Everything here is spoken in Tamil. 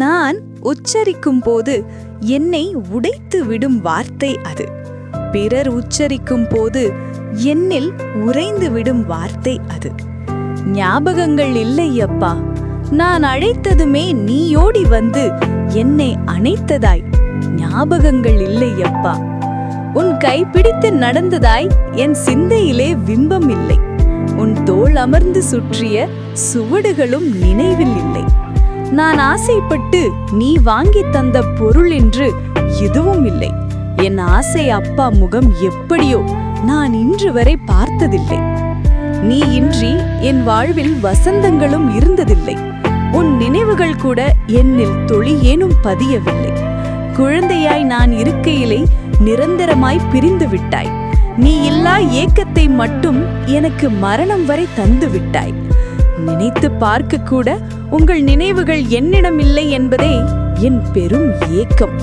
நான் உச்சரிக்கும் போது என்னை உடைத்து விடும் வார்த்தை அது. பிறர் உச்சரிக்கும் போது என்னில் உறைந்து விடும் வார்த்தை அது. ஞாபகங்கள் இல்லை அப்பா. நான் அழைத்ததுமே நீயோடி வந்து என்னை அணைத்ததாய். ஞாபகங்கள் இல்லை அப்பா. உன் கைப்பிடித்து நடந்ததாய் என் சிந்தையிலே விம்பம் இல்லை. உன் தோள் அமர்ந்து சுற்றிய சுவடுகளும் நினைவில் இல்லை. நான் ஆசைப்பட்டு நீ வாங்கித் தந்த பொருள் என்று எதுவும் இல்லை. என் ஆசை அப்பா முகம் எப்படியோ நான் இன்று வரை பார்த்ததில்லை. நீ இன்றி என் வாழ்வில் வசந்தங்களும் இருந்ததில்லை. உன் நினைவுகள் கூட என்னில் தொழி ஏனும் பதியவில்லை. குழந்தையாய் நான் இருக்கையிலே நிரந்தரமாய் பிரிந்து விட்டாய். நீ இல்லா ஏக்கத்தை மட்டும் எனக்கு மரணம் வரை தந்து விட்டாய் நினைத்து பார்க்க கூட உங்கள் நினைவுகள் என்னிடம் இல்லை என்பதே என் பெரும் ஏக்கம்.